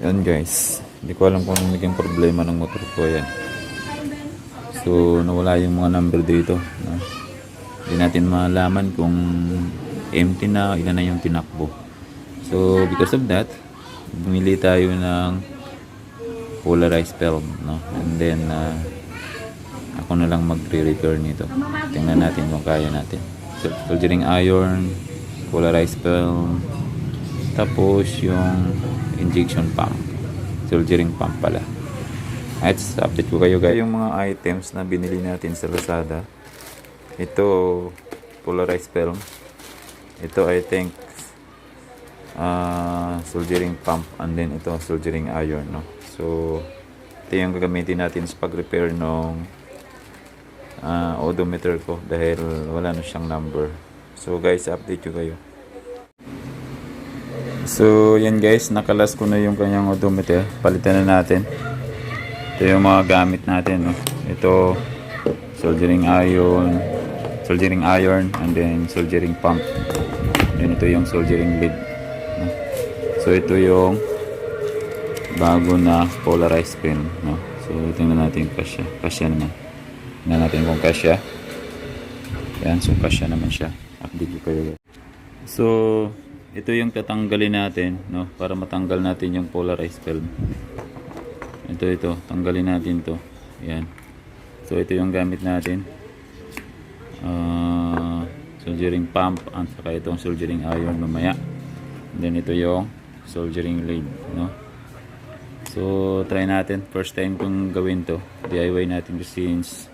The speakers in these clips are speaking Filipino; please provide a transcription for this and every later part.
Yan guys. Hindi ko alam kung naging problema ng motor ko yan. So, nawala yung mga number dito. No? Natin malaman kung empty na, ilan na yung tinakbo. So, because of that, bumili tayo ng polarized film. No? And then, uh, ako na lang magre-repair nito. Tingnan natin kung kaya natin. So, soldering iron, polarized film, tapos yung injection pump. Soldering pump pala. At update ko kayo guys. Yung mga items na binili natin sa Lazada. Ito, polarized film. Ito I think uh, soldering pump and then ito soldering iron. No? So, ito yung gagamitin natin sa pag-repair ng uh, odometer ko dahil wala na siyang number. So guys, update ko kayo. So, yan guys, nakalas ko na yung kanyang odometer. Palitan na natin. Ito yung mga gamit natin, no. Ito, soldering iron, soldering iron, and then soldering pump. Then ito yung soldering lead. no. So, ito yung bago na polarized pin, no. So, tingnan natin kung kasya. Kasya naman. Tingnan natin kung kasya. Yan, so kasya naman siya. Update ko kayo. So, ito yung tatanggalin natin, no? Para matanggal natin yung polarized film. Ito, ito. Tanggalin natin to. Yan. So, ito yung gamit natin. Ah, soldering pump at saka itong soldering iron mamaya. And then, ito yung soldering lead, no? So, try natin. First time kong gawin to. DIY natin since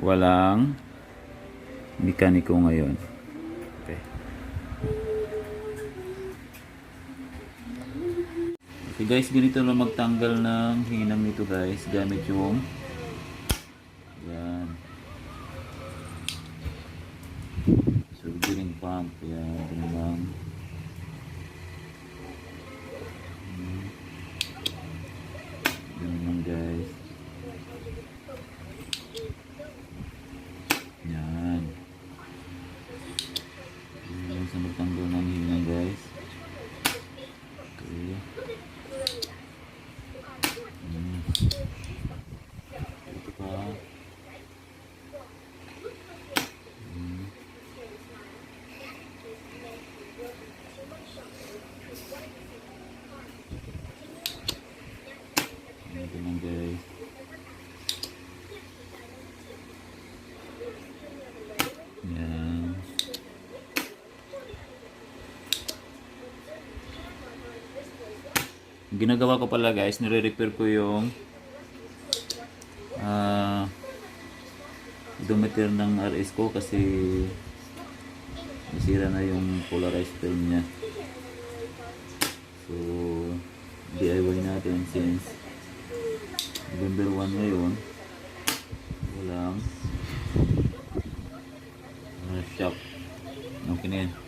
walang mekaniko ngayon. Okay guys, ganito lang magtanggal ng hinang nito guys. Gamit yung yan. Soldering pump. Yan. Ganun lang. Hmm. Ganun lang guys. Yan. Yan sa magtanggal ng hinang guys. Okay. Hmm. Ito pa. Hmm. Ito lang guys. Yan. Ang ginagawa ko pala guys, nire-repair ko yung ah odometer ng RS ko kasi nasira na yung polarized film niya. So, DIY natin since November 1 ngayon. Walang uh, shop. Okay na yan.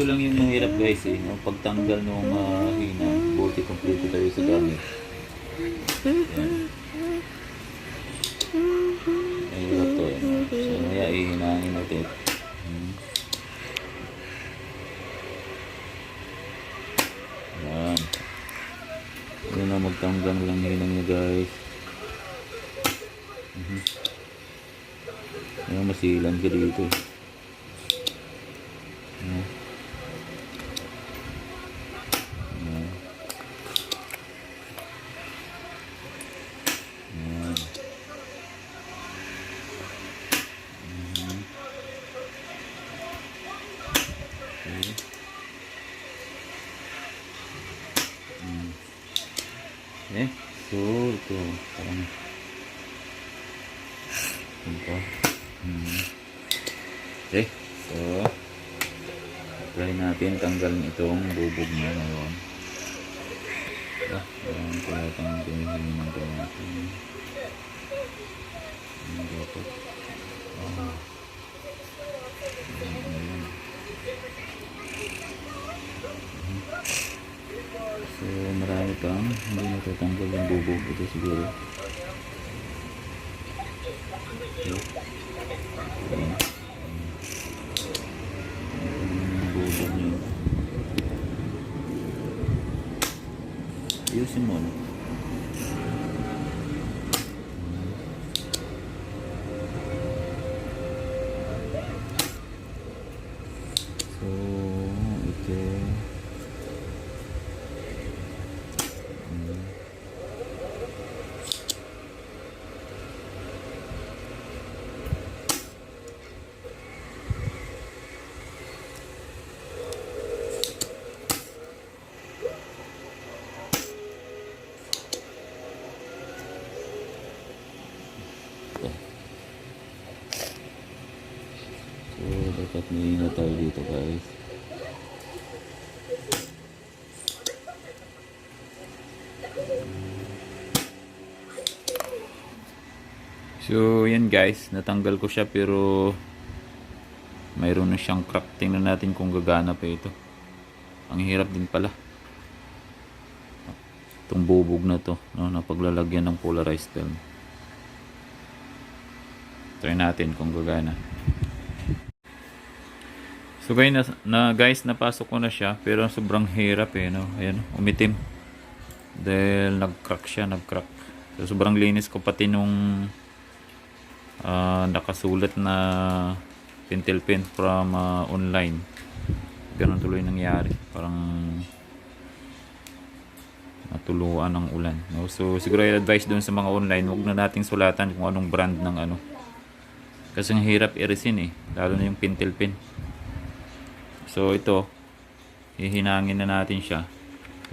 Ito lang yung mahirap guys eh, no? pagtanggal ng uh, hina, buti kompleto tayo sa gamit. Yan. Mahirap to eh. So kaya ihinangin natin. Hmm. Yan. Yan na magtanggal lang hinang niya guys. Mhm. Ayan, masilan ka dito. Ayan. Ayan. Ayan. Mhm. Okay. Mm. Okay. So, ito. Parang ito. Hmm. Okay. So, try natin tanggalin itong bubog niya ngayon. Ah, ko natin tinihin ng natin. Ano dapat? Ah. pang hindi natatanggal yung bubog ito siguro okay. Okay. bubog ayusin mo na ingat tayo dito guys. So, yan guys. Natanggal ko siya pero mayroon na siyang crack. Tingnan natin kung gagana pa ito. Ang hirap din pala. Itong bubog na to. No, na paglalagyan ng polarized film. Try natin kung gagana. So guys, na, na, guys, napasok ko na siya pero sobrang hirap eh, no? Ayan, umitim. Dahil nag-crack siya, nag-crack. So sobrang linis ko pati nung ah, nakasulat na pentel pen from ah, online. Ganun tuloy nangyari. Parang natuluan ng ulan. No? So siguro i-advise doon sa mga online, huwag na nating sulatan kung anong brand ng ano. Kasi ang hirap i-resin eh, lalo na yung pentel pen. So ito, hihinangin na natin siya.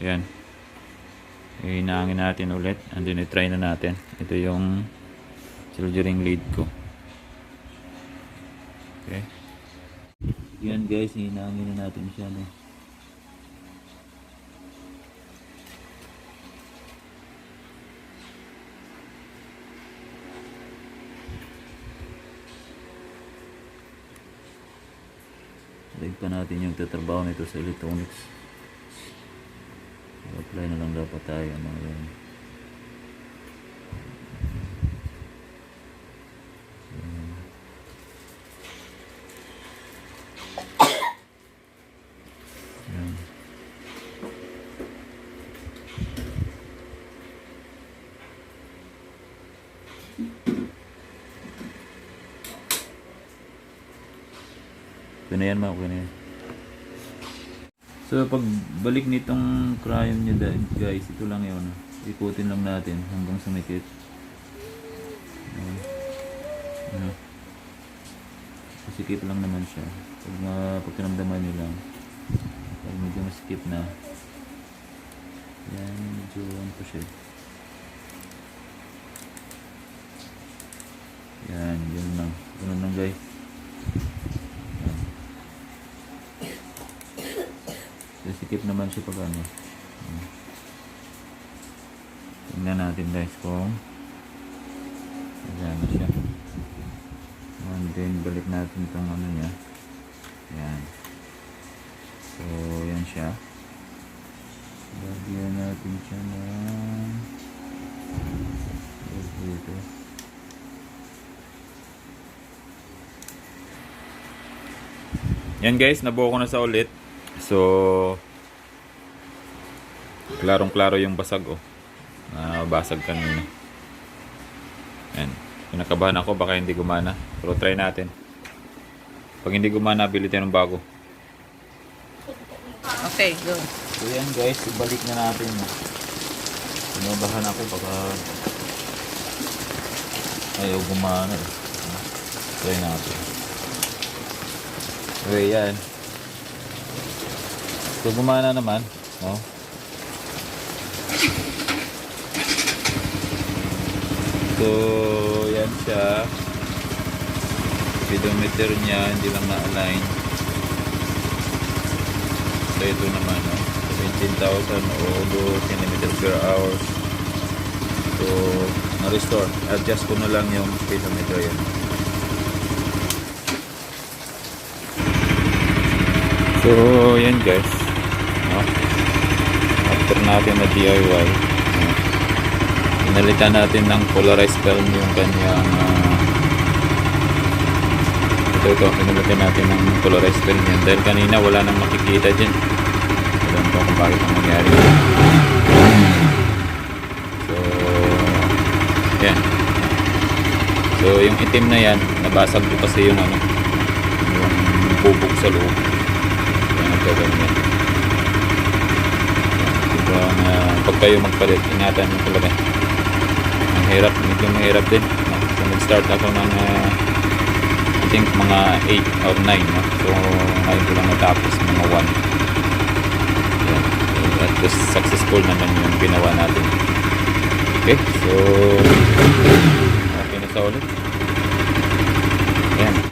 Ayan. Hihinangin natin ulit. And then i-try na natin. Ito yung soldering lead ko. Okay. Yan guys, hihinangin na natin siya. No? Pa natin yung tatrabaho nito sa electronics. Apply na lang dapat tayo mga yan. Yan. Okay na yan, ma. Okay na yan. So, pag balik nitong crayon niya guys, ito lang yun. Ikutin lang natin hanggang sumikit. Ano? Masikip lang naman siya. Pag, uh, pag tinamdaman nyo lang. Pag medyo masikip na. Yan, medyo ano pa siya. Yan, yun lang. Ganun lang guys. Yan. Sisikip naman siya pag ano. Tingnan natin guys kung Ayan siya. And then balik natin itong ano niya. Ayan. So, yan siya. Lagyan natin siya ng dito. Yan guys, nabuo ko na sa ulit. So, klarong-klaro yung basag oh. Na basag kanina. Yan. Pinakabahan ako, baka hindi gumana. Pero try natin. Pag hindi gumana, bili tayo ng bago. Okay, good. So yan guys, ibalik na natin. Pinabahan ako baka ayaw gumana eh. Try natin. Okay, yan. So gumana naman, no? So, yan siya. Speedometer niya, hindi lang na-align. So, ito naman, no? 17,000 o 2 cm per hour. So, na-restore. Adjust ko na lang yung speedometer yan. So, yan guys. No? After natin na DIY? Pinalitan natin ng polarized film yung kanyang ah, ito ito, pinalitan natin ng polarized film yan dahil kanina wala nang makikita dyan alam ko kung bakit ang nangyari Yan. So, yung itim na yan, nabasag ko kasi yung ano, yung bubog sa loob. Yan, nagkaganyan. Diba, na pag kayo magpalit, ingatan nyo talaga. Ang hirap, medyo mahirap din. No? So, nag-start ako ng, ah, I think mga 8 or 9. No? So, ngayon ko lang natapos, mga 1. Yan. At least successful naman yung ginawa natin. Okay, so okay na sa ulit. Yan.